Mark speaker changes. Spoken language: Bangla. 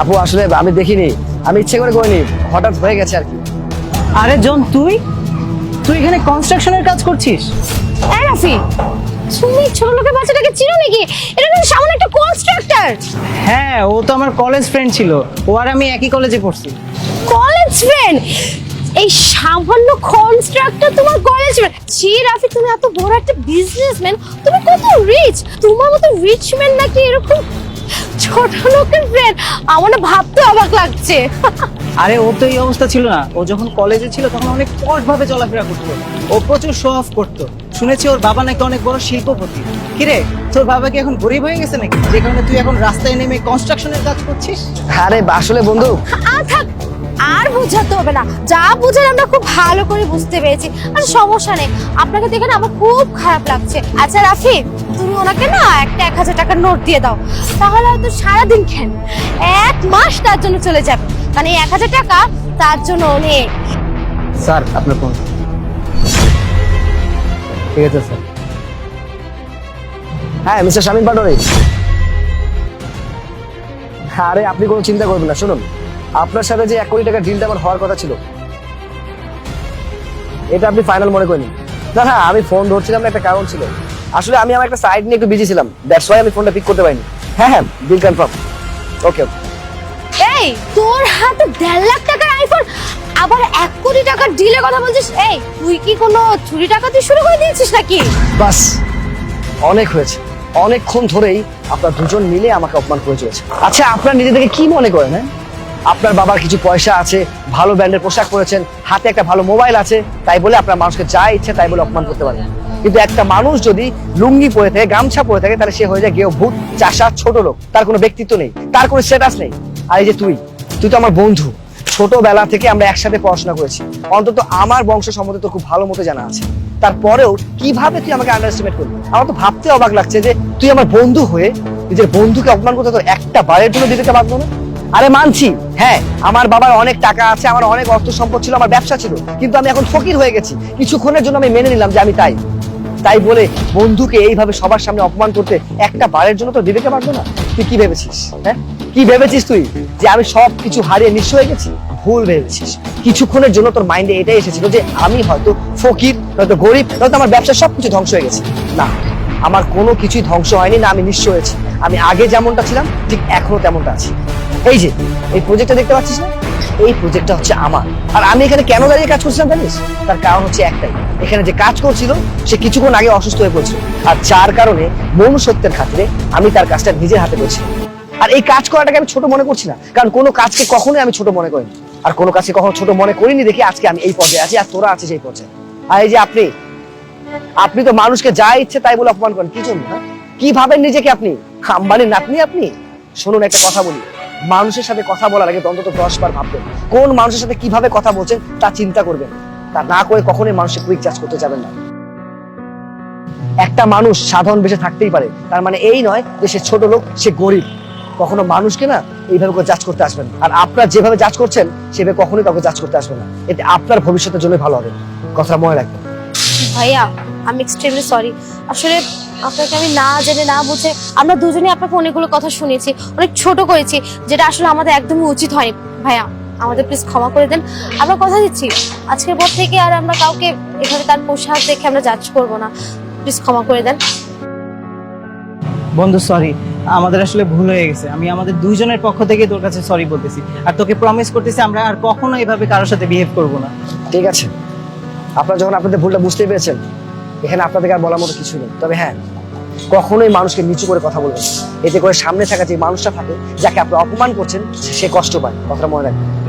Speaker 1: আপু আসলে আমি দেখিনি। আমি ইচ্ছে করে করিনি। হঠাৎ হয়ে গেছে আর কি।
Speaker 2: আরে জন তুই? তুই এখানে কনস্ট্রাকশনের কাজ করছিস?
Speaker 3: এই রাফি তুমি ছোট লোকের বাচ্চাটাকে চিনো নাকি? এটা কিন্তু সামান্য একটা কনস্ট্রাক্টর
Speaker 2: হ্যাঁ ও তো আমার কলেজ ফ্রেন্ড ছিল। ও আর আমি একই কলেজে পড়ছি।
Speaker 3: কলেজ ফ্রেন্ড এই সামান্য কনস্ট্রাক্টর তোমার কলেজ ফ্রেন্ড ছি রাফি তুমি এত বড় একটা বিজনেসম্যান তুমি কত রিচ তোমার মতো রিচ ম্যান নাকি এরকম ছোট লোকের ফ্রেন্ড আমার না ভাবতে অবাক লাগছে।
Speaker 2: আরে ও তো এই অবস্থা ছিল না। ও যখন কলেজে ছিল তখন অনেক পট ভাবে চলাফেরা করতো। ও প্রচুর শো অফ করতো। শুনেছি ওর বাবা নাকি অনেক বড় শিল্পপতি। কিরে তোর বাবা কি এখন গরিব হয়ে গেছে নাকি? যে কারণে তুই এখন রাস্তায় নেমে কনস্ট্রাকশনের কাজ করছিস?
Speaker 1: আরে আসলে বন্ধু
Speaker 3: থাক। আর বোঝাতে হবে না। যা বুঝার আমরা খুব ভালো করে বুঝতে পেরেছি। আর সমস্যা নেই। আপনাকে দেখে না আমার খুব খারাপ লাগছে। আচ্ছা রাফি, তুমি ওনাকে না একটা এক হাজার টাকার নোট দিয়ে দাও। তাহলে হয়তো সারাদিন খেন। এক মাস তার জন্য চলে যাবে। এই এক হাজার টাকা তার জন্য অনেক
Speaker 1: স্যার, আপনার ফোন। ঠিক আছে, স্যার। হ্যাঁ মিস্টার শামীম পাটোয়ারি। আরে, আপনি কোনো চিন্তা করবেন না, শুনুন। আপনার সাথে যে এক কোটি টাকার ডিলটা আমার হওয়ার কথা ছিল এটা আপনি ফাইনাল মনে করেন না না আমি ফোন ধরছিলাম না একটা কারণ ছিল। আসলে আমি আমার একটা সাইড নিয়ে একটু বিজি ছিলাম। দ্যাটস ওয়াই আমি ফোনটা পিক করতে পারিনি। হ্যাঁ হ্যাঁ বিল কনফার্ম ওকে ওকে
Speaker 3: এই তোর হাতে দেড় লাখ টাকার আইফোন আবার এক কোটি টাকার ডিলের কথা বলছিস? এই তুই কি কোনো চুরি টাকা দিয়ে শুরু করে দিয়েছিস নাকি?
Speaker 1: বাস অনেক হয়েছে। অনেকক্ষণ ধরেই আপনার দুজন মিলে আমাকে অপমান করে চলেছে। আচ্ছা আপনার নিজেদেরকে কি মনে করেন হ্যাঁ? আপনার বাবার কিছু পয়সা আছে, ভালো ব্র্যান্ডের পোশাক পরেছেন, হাতে একটা ভালো মোবাইল আছে, তাই বলে আপনার মানুষকে যা ইচ্ছে তাই বলে অপমান করতে পারেন। কিন্তু একটা মানুষ যদি লুঙ্গি পরে থাকে, গামছা পরে থাকে, তাহলে সে হয়ে যায় গেও ভূত, চাষা, ছোট লোক। তার কোনো ব্যক্তিত্ব নেই, তার কোনো স্ট্যাটাস নেই। আর এই যে তুই তুই তো আমার বন্ধু। ছোটবেলা থেকে আমরা একসাথে পড়াশোনা করেছি। অন্তত আমার বংশ সম্বন্ধে তো খুব ভালো মতো জানা আছে। তারপরেও কীভাবে তুই আমাকে আন্ডারস্টিমেট করবি আমার তো ভাবতে অবাক লাগছে যে তুই আমার বন্ধু হয়ে নিজের বন্ধুকে অপমান করতে তোর একটা বারের জন্য দিতে পারব না। আরে মানছি হ্যাঁ আমার বাবার অনেক টাকা আছে, আমার অনেক অর্থ সম্পদ ছিল, আমার ব্যবসা ছিল, কিন্তু আমি এখন ফকির হয়ে গেছি। কিছুক্ষণের জন্য আমি মেনে নিলাম যে আমি তাই। তাই বলে বন্ধুকে এইভাবে সবার সামনে অপমান করতে একটা বারের জন্য তো দিদিকে পারব না। তুই কি ভেবেছিস হ্যাঁ? কি ভেবেছিস তুই যে আমি সব কিছু হারিয়ে নিঃস্ব হয়ে গেছি? ভুল ভেবেছিস। কিছুক্ষণের জন্য তোর মাইন্ডে এটাই এসেছিল যে আমি হয়তো ফকির, হয়তো গরিব, হয়তো আমার ব্যবসা সবকিছু ধ্বংস হয়ে গেছে। না, আমার কোনো কিছুই ধ্বংস হয়নি, না আমি নিঃস্ব হয়েছি। আমি আগে যেমনটা ছিলাম, ঠিক এখনও তেমনটা আছি। এই যে, এই প্রজেক্টটা দেখতে পাচ্ছিস না? এই প্রজেক্টটা হচ্ছে আমার। আর আমি এখানে কেন দাঁড়িয়ে কাজ করছিলাম জানিস? তার কারণ হচ্ছে একটাই। এখানে যে কাজ করছিল, সে কিছুক্ষণ আগে অসুস্থ হয়ে পড়ছিল। আর যার কারণে মনুষ্যত্বের খাতিরে আমি তার কাজটা নিজের হাতে করেছি। আর এই কাজ করাটাকে আমি ছোট মনে করছি না। কারণ কোনো কাজকে কখনোই আমি ছোট মনে করিনি। আর কোনো কাজকে কখনো ছোট মনে করিনি দেখি আজকে আমি এই পর্যায়ে আছি আর তোরা আছিস এই পর্যায়ে। আর এই যে আপনি আপনি তো মানুষকে যা ইচ্ছে তাই বলে অপমান করেন। কি জন্য হ্যাঁ? কি ভাবেন নিজেকে আপনি? আম্বানির নাতনি আপনি? শুনুন একটা কথা বলি। মানুষের সাথে কথা বলার আগে অন্তত দশ বার ভাববেন কোন মানুষের সাথে কীভাবে কথা বলছেন তা চিন্তা করবেন তা না করে কখনোই মানুষের কুইক চার্জ করতে যাবেন না। একটা মানুষ সাধারণ বেশে থাকতেই পারে, তার মানে এই নয় যে সে ছোট লোক, সে গরিব। কখনো মানুষকে না এইভাবে করে জাজ করতে আসবেন আর আপনার যেভাবে জাজ করছেন, সেভাবে কখনোই কাউকে জাজ করতে আসবেন না। এতে আপনার ভবিষ্যতের জন্য ভালো হবে। কথা মনে রাখবেন।
Speaker 3: ভাইয়া আমি এক্সট্রিমলি সরি আসলে আপনাকে আমি না জেনে না বুঝে আমরা দুজনে আপনাকে অনেকগুলো কথা শুনেছি অনেক ছোট করেছি যেটা আসলে আমাদের একদমই উচিত হয়নি। ভাইয়া আমাদের প্লিজ ক্ষমা করে দেন। আমরা কথা দিচ্ছি। আজকের পর থেকে আর আমরা কাউকে এভাবে তার পোশাক দেখে আমরা জাজ করব না। প্লিজ ক্ষমা করে দেন।
Speaker 2: বন্ধু সরি আমাদের আসলে ভুল হয়ে গেছে। আমি আমাদের দুইজনের পক্ষ থেকে তোর কাছে সরি বলতেছি। আর তোকে প্রমিস করতেছি আমরা আর কখনো এভাবে কারোর সাথে বিহেভ করব না।
Speaker 1: ঠিক আছে। আপনারা যখন আপনাদের ভুলটা বুঝতে পেরেছেন এখানে আপনাদেরকে আর বলার মতো কিছু নেই। তবে হ্যাঁ কখনোই মানুষকে নিচু করে কথা বলবেন। এতে করে সামনে থাকা যে মানুষটা থাকে, যাকে আপনি অপমান করছেন, সে কষ্ট পায়। কথাটা মনে রাখবেন।